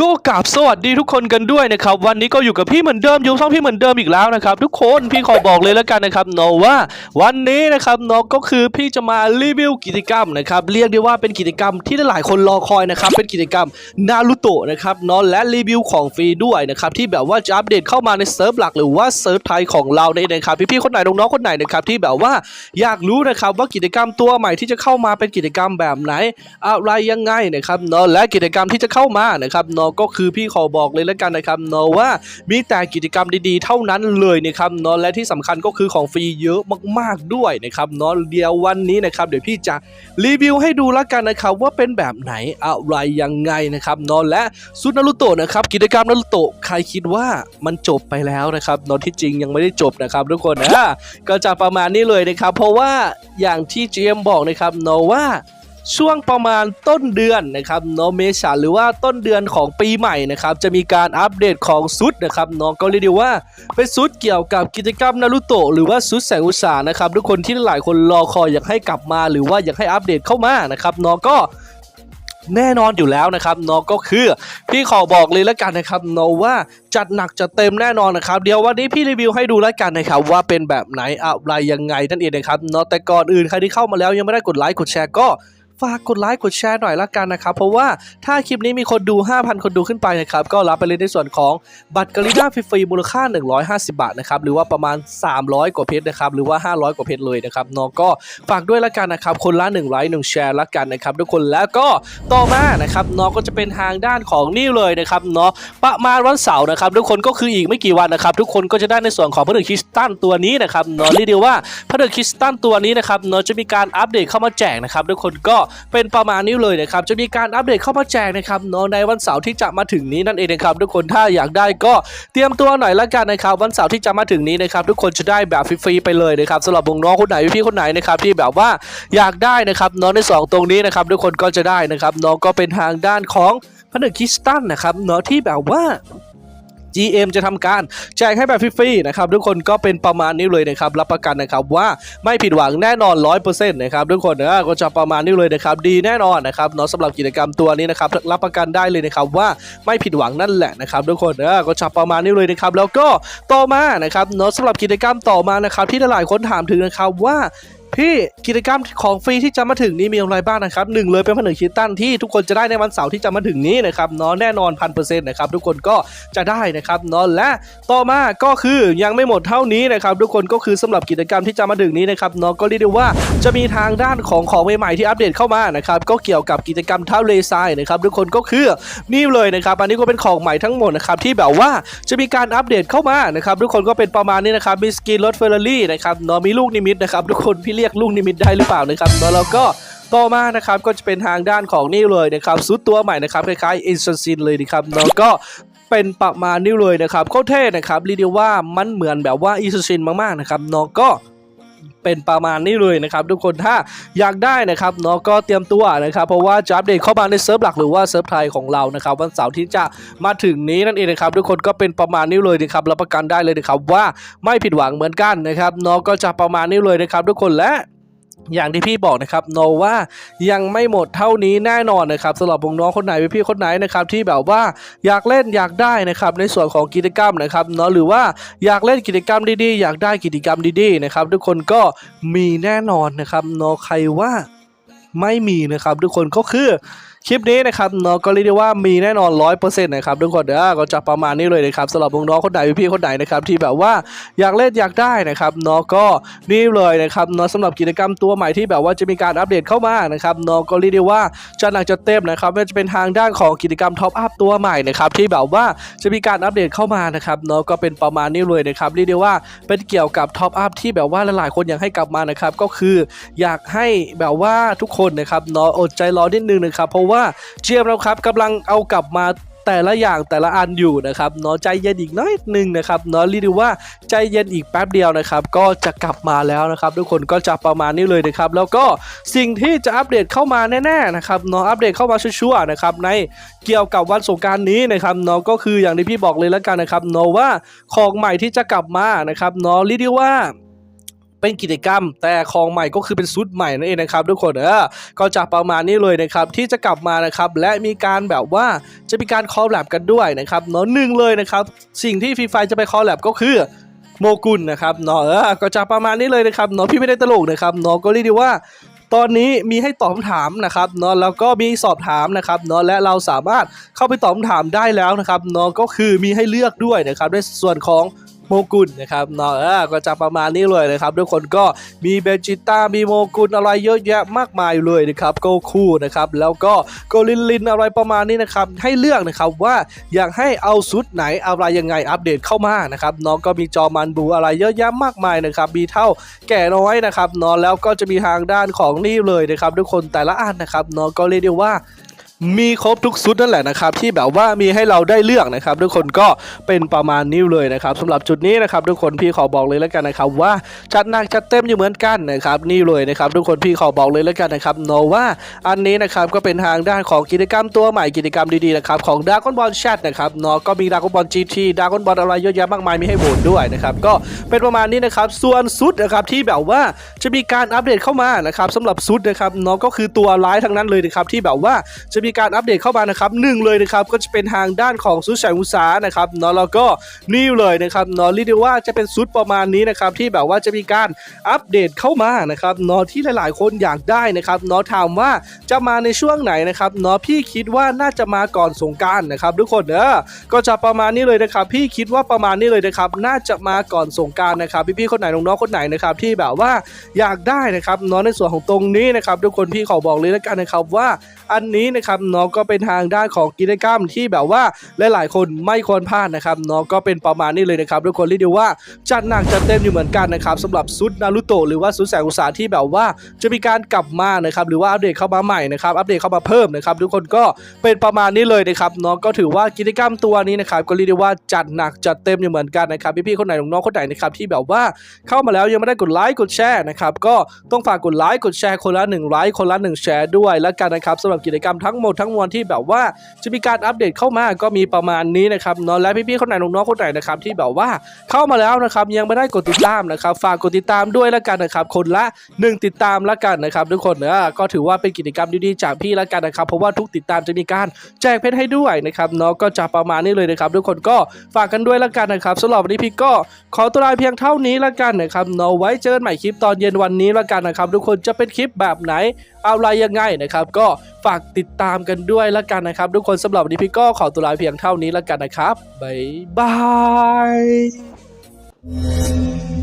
ก็กราบสวัสดีทุกคนกันด้วยนะครับวันนี้ก็อยู่กับพี่เหมือนเดิมอยู่ช่องพี่เหมือนเดิมอีกแล้วนะครับทุกคนพี่ขอบอกเลยแล้วกันนะครับเนาะว่าวันนี้นะครับเนาะก็คือพี่จะมารีวิวกิจกรรมนะครับเรียกได้ว่าเป็นกิจกรรมที่หลายคนรอคอยนะครับเป็นกิจกรรมนารูโตะนะครับเนาะและรีวิวของฟรีด้วยนะครับที่แบบว่าจะอัปเดตเข้ามาในเซิร์ฟหลักหรือว่าเซิร์ฟไทยของเราในนะครับพี่ๆคนไหนน้องๆคนไหนนะครับที่แบบว่าอยากรู้นะครับว่ากิจกรรมตัวใหม่ที่จะเข้ามาเป็นกิจกรรมแบบไหนอะไรยังไงนะครับเนาะและกิจกรรมที่จะเข้ามานะครับเนาะก็คือพี่ขอบอกเลยแล้วกันนะครับเนาะว่ามีแต่กิจกรรมดีๆ เท่านั้นเลยนะครับเนาะและที่สำคัญก็คือของฟรีเยอะมากๆด้วยนะครับเนาะเดี๋ยววันนี้นะครับเดี๋ยวพี่จะรีวิวให้ดูแล้วกันนะครับว่าเป็นแบบไหนอะไรยังไงนะครับเนาะและซุดนารุโตะนะครับกิจกรรมนารุโตะใครคิดว่ามันจบไปแล้วนะครับเนาะที่จริงยังไม่ได้จบนะครับทุกคนนะก็จะประมาณนี้เลยนะครับ เพราะว่าอย่างที่ GM บอกนะครับเนาะว่า ช่วงประมาณต้นเดือนนะครับเนาะเมษาหรือว่าต้นเดือนของปีใหม่นะครับจะมีการอัปเดตของซุดนะครับเนาะก็เรียกได้ว่าเป็นซุดเกี่ยวกับกิจกรรมนารูโตะหรือว่าซุดแสงอุตสาหนะครับทุกคนที่หลายคนรอคอยอยากให้กลับมา หรือว่าอยากให้อัปเดตเข้ามานะครับเนาะก็แน่นอนอยู่แล้วนะครับเนาะก็คือพี่ขอบอกเลยแล้วกันนะครับเนาะว่าจัดหนักจัดเต็มแน่นอนนะครับ เดี๋ยววันนี้พี่รีวิวให้ดูแล้วกันนะครับว่าเป็นแบบไหนอะไรยังไงนั่นเองนะครับเนาะแต่ก่อนอื่นใครที่เข้ามาแล้วยังไม่ได้กดไลค์กดแชร์ก็ ฝากกดไลค์กดแชร์หน่อยละกันนะครับเพราะว่าถ้าคลิปนี้มีคนดู 5,000 คนดูขึ้นไปนะครับก็รับไปเลยในส่วนของบัตรกริด้าฟรีๆมูลค่า 150 บาทนะครับหรือว่าประมาณ 300 กว่าเพชรนะครับหรือว่า 500 กว่าเพชรเลยนะครับเนาะก็ฝากด้วยละกันนะครับคนละ1ไลค์1แชร์ละกันนะครับทุกคนแล้วก็ต่อมานะครับเนาะก็จะเป็นทางด้านของนี่เลยนะครับเนาะประมาณวันเสาร์นะครับทุกคนก็คืออีกไม่กี่วันนะครับทุกคนก็จะได้ในส่วนของพระเดชคริสตันตัวนี้นะครับเนาะเรียกว่าพระเดชคริสตันตัวนี้นะครับเนาะจะมีการอัปเดตเข้ามาแจกนะครับทุกคนก็เป็นประมาณนี้เลยนะครับจะมีการอัปเดตเข้ามาแจกนะครับเนาะในวันเสาร์ที่จะมาถึงนี้นั่นเองนะครับทุกคนถ้าอยากได้ก็เตรียมตัวหน่อยละกันนะครับวันเสาร์ที่จะมาถึงนี้นะครับทุกคนจะได้แบบฟรีๆไปเลยนะครับสำหรับวงน้องคนไหนพี่คนไหนนะครับที่แบบว่าอยากได้นะครับเนาะในสองตรงนี้นะครับทุกคนก็จะได้นะครับเนาะก็เป็นทางด้านของพระเดชคริสตันนะครับเนาะที่แบบว่า GM จะทำการแจกให้แบบฟรีๆนะครับทุกคนก็เป็นประมาณนี้เลยนะครับรับประกันนะครับว่าไม่ผิดหวังแน่นอน 100%นะครับทุกคนนะก็จะประมาณนี้เลยนะครับดีแน่นอนนะครับเนาะสำหรับกิจกรรมตัวนี้นะครับรับประกันได้เลยนะครับว่าไม่ผิดหวังนั่นแหละนะครับทุกคนนะก็จะประมาณนี้เลยนะครับแล้วก็ต่อมานะครับเนาะสำหรับกิจกรรมต่อมานะครับที่หลายคนถามถึงนะครับว่า พี่กิจกรรมของฟรีที่จะมาถึงนี้มีอะไรบ้างนะครับหนึ่งเลยเป็นผนึกคิดตันที่ทุกคนจะได้ในวันเสาร์ที่จะมาถึงนี้นะครับเนาะแน่นอนพันเปอร์เซ็นต์นะครับทุกคนก็จะได้นะครับเนาะและต่อมาก็คือยังไม่หมดเท่านี้นะครับทุกคนก็คือสำหรับกิจกรรมที่จะมาถึงนี้นะครับเนาะก็เรียกได้ว่าจะมีทางด้านของของใหม่ๆที่อัปเดตเข้ามานะครับก็เกี่ยวกับกิจกรรมเท้าเลทรายนะครับทุกคนก็คือนี่เลยนะครับอันนี้ก็เป็นของใหม่ทั้งหมดนะครับที่แบบว่าจะมีการอัปเดตเข้ามานะครับทุกคนก็เป็นประมาณนี้นะครับมีสกินรถเฟอร์รารี่นะครับเนาะมีลูกนิมิตนะครับทุกคนพี่เรียกลูกนิมิตได้หรือเปล่านะครับแล้วก็ต่อมานะครับก็จะเป็นทางด้านของนี่เลยนะครับซุดตัวใหม่นะครับคล้ายๆอินสซินเลยนะครับแล้วก็เป็นประมาณนี้เลยนะครับโคตรเท่นะครับเรียกได้ว่ามันเหมือนแบบว่าอินสซินมากๆนะครับเนาะก็ เป็นประมาณนี้เลยนะครับทุกคนถ้าอยากได้นะครับเนาะก็เตรียมตัวนะครับเพราะว่าจะอัปเดตเข้ามาในเซิร์ฟหลักหรือว่าเซิร์ฟไทยของเรานะครับวันเสาร์ที่จะมาถึงนี้นั่นเองนะครับทุกคนก็เป็นประมาณนี้เลยนะครับรับประกันได้เลยนะครับว่าไม่ผิดหวังเหมือนกันนะครับเนาะก็จะประมาณนี้เลยนะครับทุกคนและ อย่างที่พี่บอกนะครับโนว่ายังไม่หมดเท่านี้แน่นอนนะครับสำหรับวงน้องคนไหนพี่คนไหนนะครับที่แบบว่าอยากเล่นอยากได้นะครับในส่วนของกิจกรรมนะครับเนาะหรือว่าอยากเล่นกิจกรรมดีๆ อยากได้กิจกรรมดีๆนะครับทุกคนก็มีแน่นอนนะครับเนาะใครว่าไม่มีนะครับทุกคนก็คือ คลิปนี้นะครับเนาะก็เรียกได้ว่ามีแน่นอน100%นต์นะครับทุกคนเด้อก็จะประมาณนี้เลยนะครับสำหรับวงน้องคนไหนพี่ๆคนไหนนะครับที่แบบว่าอยากเล่นอยากได้นะครับเนาะก็นี่เลยนะครับเนาะสำหรับกิจกรรมตัวใหม่ที่แบบว่าจะมีการอัปเดตเข้ามานะครับเนาะก็เรียกได้ว่าจะหนักจะเต็มนะครับไม่ว่าจะเป็นทางด้านของกิจกรรมท็อปอัพตัวใหม่นะครับที่แบบว่าจะมีการอัปเดตเข้ามานะครับเนาะก็เป็นประมาณนี้เลยนะครับเรียกได้ว่าเป็นเกี่ยวกับท็อปอัพที่แบบว่าหลายๆคนอยากให้กลับมานะครับก็คืออยากให้แบบว่าทุกคนนะครับเนาะอดใจรอนิดนึงนะครับเพราะว่าเจียมเราครับกำลังเอากลับมาแต่ละอย่างแต่ละอันอยู่นะครับเนาะใจเย็นอีกน้อยนึงนะครับเนาะรีด้ว่าใจเย็นอีกแป๊บเดียวนะครับ ก็จะกลับมาแล้วนะครับ ทุกคนก็จะประมาณนี้เลยนะครับ แล้วก็สิ่งที่จะอัปเดตเข้ามาแน่ๆนะครับเนาะอัปเดตเข้ามาชัวร์ๆนะครับในเกี่ยวกับวันสงการนี้นะครับเนาะก็คืออย่างที่พี่บอกเลยแล้วกันนะครับเนาะว่าของใหม่ที่จะกลับมานะครับเนาะรีด้ว่า เป็นกิจกรรม แต่ของใหม่ก็คือเป็นซุดใหม่นั่นเองนะครับทุกคนเออก็จะประมาณนี้เลยนะครับที่จะกลับมานะครับและมีการแบบว่าจะมีการคอลแลบกันด้วยนะครับเนาะหนึ่งเลยนะครับสิ่งที่ฟรีไฟจะไปคอลแลบก็คือโมกุลนะครับเนาะเออก็จะประมาณนี้เลยนะครับเนาะพี่ไม่ได้ตลกนะครับเนาะก็เรียกได้ว่าตอนนี้มีให้ตอบคำถามนะครับเนาะแล้วก็มีสอบถามนะครับเนาะและเราสามารถเข้าไปตอบคำถามได้แล้วนะครับเนาะก็คือมีให้เลือกด้วยนะครับในส่วนของ โมกุลนะครับเนาะเออก็จะประมาณนี้เลยนะครับทุกคนก็มีเบจิต้ามีโมกุลอะไรเยอะแยะมากมายเลยนะครับโกคูนะครับแล้วก็โกลินลินอะไรประมาณนี้นะครับให้เลือกนะครับว่าอยากให้เอาชุดไหนอะไรยังไงอัปเดตเข้ามานะครับเนาะก็มีจอมันบูอะไรเยอะแยะมากมายนะครับมีเท่าแก่น้อยนะครับเนาะแล้วก็จะมีทางด้านของนี่เลยนะครับทุกคนแต่ละอันนะครับเนาะก็เรียกได้ว่า มีครบทุกชุดนั่นแหละนะครับที่แบบว่ามีให้เราได้เลือกนะครับทุกคนก็เป็นประมาณนี้เลยนะครับสำหรับจุดนี้นะครับทุกคนพี่ขอบอกเลยแล้วกันนะครับว่าจัดหนักจัดเต็มอยู่เหมือนกันนะครับนี่เลยนะครับทุกคนพี่ขอบอกเลยแล้วกันนะครับเนาะว่าอันนี้นะครับก็เป็นทางด้านของกิจกรรมตัวใหม่กิจกรรมดีๆนะครับของ Dragon Ball Chat นะครับเนาะก็มี Dragon Ball GT Dragon Ball อะไรเยอะแยะมากมายมีให้โหวตด้วยนะครับก็เป็นประมาณนี้นะครับส่วนชุดนะครับที่แบบว่าจะมีการอัปเดตเข้ามานะครับสำหรับชุดนะครับเนาะก็คือตัวร้ายทั้งนั้นเลยนะครับที่แบบว่าจะมีการอัปเดตเข้ามานะครับหนึ่งเลยนะครับก็จะเป็นทางด้านของชุดแสงอุตสานะครับเนาะแล้วก็นี่เลยนะครับเนาะเรียกได้ว่าจะเป็นชุดประมาณนี้นะครับที่แบบว่าจะมีการอัปเดตเข้ามานะครับเนาะที่หลาย ๆ คนอยากได้นะครับเนาะถามว่าจะมาในช่วงไหนนะครับเนาะพี่คิดว่าน่าจะมาก่อนสงการนะครับทุกคนเออก็จะประมาณนี้เลยนะครับพี่คิดว่าประมาณนี้เลยนะครับน่าจะมาก่อนสงการนะครับพี่ๆคนไหนน้องๆคนไหนนะครับที่แบบว่าอยากได้นะครับเนาะในส่วนของตรงนี้นะครับทุกคนพี่ขอบอกเลยแล้วกันนะครับว่าอันนี้นะครับเนาะก็เป็นทางด้านของกิจกรรมที่แบบว่าหลายๆคนไม่ควรพลาดนะครับเนาะก็เป็นประมาณนี้เลยนะครับทุกคนเรียกได้ว่าจัดหนักจัดเต็มอยู่เหมือนกันนะครับสำหรับซุดนารุโตะหรือว่าซุดแสงอุตสาที่แบบว่าจะมีการกลับมานะครับหรือว่าอัปเดตเข้ามาใหม่นะครับอัปเดตเข้ามาเพิ่มนะครับทุกคนก็เป็นประมาณนี้เลยนะครับเนาะก็ถือว่ากิจกรรมตัวนี้นะครับก็เรียกได้ว่าจัดหนักจัดเต็มอยู่เหมือนกันนะครับพี่ๆคนไหนน้องๆคนไหนนะครับที่แบบว่าเข้ามาแล้วยังไม่ได้กดไลค์กดแชร์นะครับก็ต้องฝากกดไลค์กดแชร์คนละหนึ่งไลค์คนละหนึ่งแชร์ด้วยแล้วกันนะครับสำหรับกิจกรรมทั้งหมดทั้งมวลที่แบบว่าจะมีการอัปเดตเข้ามาก็มีประมาณนี้นะครับเนาะและพี่ๆคนไหนน้องๆคนไหนนะครับที่แบบว่าเข้ามาแล้วนะครับยังไม่ได้กดติดตามนะครับฝากกดติดตามด้วยแล้วกันนะครับคนละหนึ่งติดตามแล้วกันนะครับทุกคนเนอะก็ถือว่าเป็นกิจกรรมดีๆจากพี่แล้วกันนะครับเพราะว่าทุกติดตามจะมีการแจกเพชรให้ด้วยนะครับเนาะก็จะประมาณนี้เลยนะครับทุกคนก็ฝากกันด้วยแล้วกันนะครับสำหรับวันนี้พี่ก็ขอตัวลาเพียงเท่านี้แล้วกันนะครับเนาะไว้เจอกันใหม่คลิปตอนเย็นวันนี้แล้วกันนะครับทุกคนจะเป็นคลิปแบบไหน อะไรยังไงนะครับ ก็ฝากติดตามกันด้วยแล้วกันนะครับ ทุกคนสำหรับวันนี้พี่ก็ขอตัวลาเพียงเท่านี้แล้วกันนะครับบ๊ายบาย